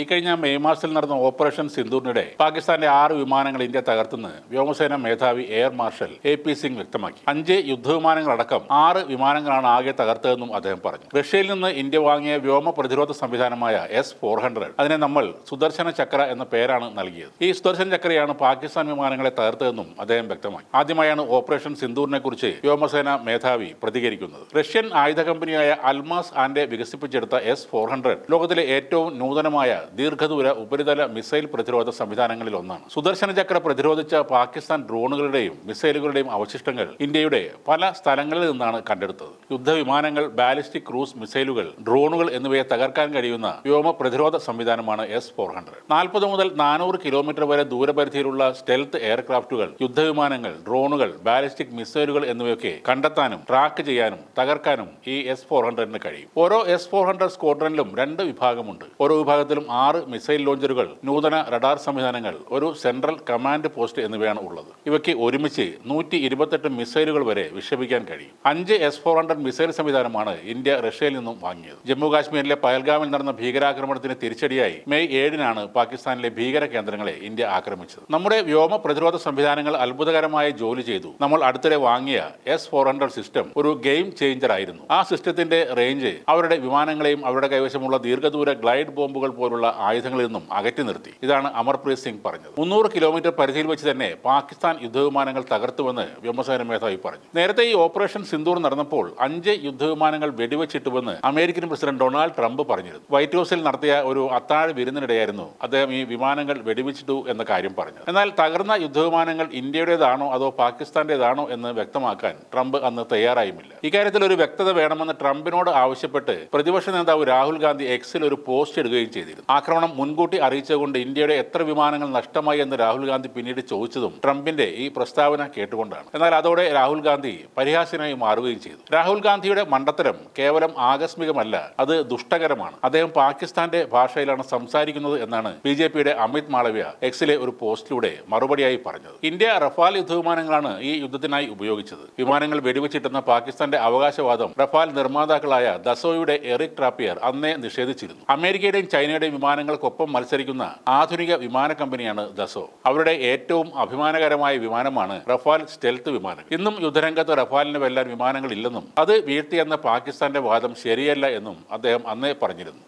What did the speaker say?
ഇക്കഴിഞ്ഞ മെയ് മാസത്തിൽ നടന്ന ഓപ്പറേഷൻ സിന്ധൂറിനിടെ പാകിസ്ഥാന്റെ ആറ് വിമാനങ്ങൾ ഇന്ത്യ തകർത്തെന്ന് വ്യോമസേന മേധാവി air marshal A P Singh വ്യക്തമാക്കി. അഞ്ച് യുദ്ധവിമാനങ്ങളടക്കം ആറ് വിമാനങ്ങളാണ് ആകെ തകർത്തതെന്നും അദ്ദേഹം പറഞ്ഞു. റഷ്യയിൽ നിന്ന് ഇന്ത്യ വാങ്ങിയ വ്യോമ പ്രതിരോധ സംവിധാനമായ എസ് ഫോർ ഹൺഡ്രഡ് അതിനെ നമ്മൾ സുദർശന ചക്ര എന്ന പേരാണ് നൽകിയത്. ഈ സുദർശന ചക്രയാണ് പാകിസ്ഥാൻ വിമാനങ്ങളെ തകർത്തതെന്നും അദ്ദേഹം വ്യക്തമാക്കി. ആദ്യമായാണ് ഓപ്പറേഷൻ സിന്ധൂറിനെ കുറിച്ച് വ്യോമസേന മേധാവി പ്രതികരിക്കുന്നത്. റഷ്യൻ ആയുധ കമ്പനിയായ അൽമാസ് ആൻഡെ വികസിപ്പിച്ചെടുത്ത എസ് ഫോർ ഹൺഡ്രഡ് ലോകത്തിലെ ഏറ്റവും നൂതനമായ ദീർഘദൂര ഉപരിതല മിസൈൽ പ്രതിരോധ സംവിധാനങ്ങളിൽ ഒന്നാണ്. സുദർശന ചക്ര പ്രതിരോധിച്ച പാകിസ്ഥാൻ ഡ്രോണുകളുടെയും മിസൈലുകളുടെയും അവശിഷ്ടങ്ങൾ ഇന്ത്യയുടെ പല സ്ഥലങ്ങളിൽ നിന്നാണ് കണ്ടെടുത്തത്. യുദ്ധവിമാനങ്ങൾ ബാലിസ്റ്റിക് ക്രൂസ് മിസൈലുകൾ ഡ്രോണുകൾ എന്നിവയെ തകർക്കാൻ കഴിയുന്ന വ്യോമ പ്രതിരോധ സംവിധാനമാണ് എസ് ഫോർ ഹൺഡ്രഡ്. നാൽപ്പത് മുതൽ നാനൂറ് കിലോമീറ്റർ വരെ ദൂരപരിധിയിലുള്ള സ്റ്റെൽത്ത് എയർക്രാഫ്റ്റുകൾ യുദ്ധവിമാനങ്ങൾ ഡ്രോണുകൾ ബാലിസ്റ്റിക് മിസൈലുകൾ എന്നിവയൊക്കെ കണ്ടെത്താനും ട്രാക്ക് ചെയ്യാനും തകർക്കാനും ഈ എസ് ഫോർ ഹൺഡ്രഡിന് കഴിയും. ഓരോ എസ് ഫോർ ഹൺഡ്രഡ് സ്ക്വാഡ്രനിലും രണ്ട് വിഭാഗമുണ്ട്. ഓരോ വിഭാഗത്തിലും ആറ് മിസൈൽ ലോഞ്ചറുകൾ നൂതന റഡാർ സംവിധാനങ്ങൾ ഒരു സെൻട്രൽ കമാൻഡ് പോസ്റ്റ് എന്നിവയാണ് ഉള്ളത്. ഇവയ്ക്ക് ഒരുമിച്ച് നൂറ്റി ഇരുപത്തെട്ട് മിസൈലുകൾ വരെ വിക്ഷേപിക്കാൻ കഴിയും. അഞ്ച് എസ് ഫോർ ഹൺഡ്രഡ് മിസൈൽ സംവിധാനമാണ് ഇന്ത്യ റഷ്യയിൽ നിന്നും വാങ്ങിയത്. ജമ്മു കാശ്മീരിലെ പയൽഗാമിൽ നടന്ന ഭീകരാക്രമണത്തിന് തിരിച്ചടിയായി മെയ് ഏഴിനാണ് പാകിസ്ഥാനിലെ ഭീകര കേന്ദ്രങ്ങളെ ഇന്ത്യ ആക്രമിച്ചത്. നമ്മുടെ വ്യോമ പ്രതിരോധ സംവിധാനങ്ങൾ അത്ഭുതകരമായ ജോലി ചെയ്തു. നമ്മൾ അടുത്തിടെ വാങ്ങിയ എസ് ഫോർ ഹൺഡ്രഡ് സിസ്റ്റം ഒരു ഗെയിം ചേഞ്ചർ ആയിരുന്നു ആ സിസ്റ്റത്തിന്റെ റേഞ്ച് അവരുടെ വിമാനങ്ങളെയും അവരുടെ കൈവശമുള്ള ദീർഘദൂര ഗ്ലൈഡ് ബോംബുകൾ പോലുള്ള ആയുധങ്ങളിൽ നിന്നും അകറ്റി നിർത്തി. ഇതാണ് അമർപ്രീത് സിംഗ് പറഞ്ഞത്. മുന്നൂറ് കിലോമീറ്റർ പരിധിയിൽ വെച്ച് തന്നെ പാകിസ്ഥാൻ യുദ്ധവിമാനങ്ങൾ തകർത്തുവെന്ന് വ്യോമസേന മേധാവി പറഞ്ഞു. നേരത്തെ ഈ ഓപ്പറേഷൻ സിന്ദൂർ നടന്നപ്പോൾ അഞ്ച് യുദ്ധവിമാനങ്ങൾ വെടിവെച്ചിട്ടുവെന്ന് അമേരിക്കൻ പ്രസിഡന്റ് ഡൊണാൾഡ് ട്രംപ് പറഞ്ഞിരുന്നു. വൈറ്റ് ഹൗസിൽ നടത്തിയ ഒരു അത്താഴ വിരുന്നിനിടെയായിരുന്നു അദ്ദേഹം ഈ വിമാനങ്ങൾ വെടിവെച്ചിട്ടു എന്ന കാര്യം പറഞ്ഞു എന്നാൽ തകർന്ന യുദ്ധവിമാനങ്ങൾ ഇന്ത്യയുടേതാണോ അതോ പാകിസ്ഥാന്റേതാണോ എന്ന് വ്യക്തമാക്കാൻ ട്രംപ് അന്ന് തയ്യാറായുമില്ല. ഇക്കാര്യത്തിൽ ഒരു വ്യക്തത വേണമെന്ന് ട്രംപിനോട് ആവശ്യപ്പെട്ട് പ്രതിപക്ഷ നേതാവ് രാഹുൽ ഗാന്ധി എക്സിൽ ഒരു പോസ്റ്റ് ഇടുകയും ചെയ്തിരുന്നു. ആക്രമണം മുൻകൂട്ടി അറിയിച്ചുകൊണ്ട് ഇന്ത്യയുടെ എത്ര വിമാനങ്ങൾ നഷ്ടമായി എന്ന് രാഹുൽ ഗാന്ധി പിന്നീട് ചോദിച്ചതും ട്രംപിന്റെ ഈ പ്രസ്താവന കേട്ടുകൊണ്ടാണ്. എന്നാൽ അതോടെ രാഹുൽ ഗാന്ധി പരിഹാസ്യനായി മാറുകയും ചെയ്തു. രാഹുൽ ഗാന്ധിയുടെ മണ്ടത്തരം കേവലം ആകസ്മികമല്ല അത് ദുഷ്ടകരമാണ്. അദ്ദേഹം പാകിസ്ഥാന്റെ ഭാഷയിലാണ് സംസാരിക്കുന്നത് എന്നാണ് ബി ജെ പിയുടെ അമിത് മാളവ്യ എക്സിലെ ഒരു പോസ്റ്റിലൂടെ മറുപടിയായി പറഞ്ഞത്. ഇന്ത്യ റഫാൽ യുദ്ധവിമാനങ്ങളാണ് ഈ യുദ്ധത്തിനായി ഉപയോഗിച്ചത്. വിമാനങ്ങൾ വെടിവെച്ചിട്ടെന്ന പാകിസ്ഥാന്റെ അവകാശവാദം റഫാൽ നിർമ്മാതാക്കളായ ദസോയുടെ എറിക് ട്രാപ്പിയർ അന്നേ നിഷേധിച്ചിരുന്നു. അമേരിക്കയുടെയും ചൈനയുടെയും വിമാനങ്ങൾക്കൊപ്പം മത്സരിക്കുന്ന ആധുനിക വിമാന കമ്പനിയാണ് ദസോ. അവരുടെ ഏറ്റവും അഭിമാനകരമായ വിമാനമാണ് റഫാൽ സ്റ്റെൽത്ത് വിമാനം. ഇന്നും യുദ്ധരംഗത്ത് റഫാലിന് വെല്ലാൻ വിമാനങ്ങൾ ഇല്ലെന്നും അത് വീഴ്ത്തിയെന്ന പാകിസ്ഥാന്റെ വാദം ശരിയല്ല എന്നും അദ്ദേഹം അന്നേ പറഞ്ഞിരുന്നു.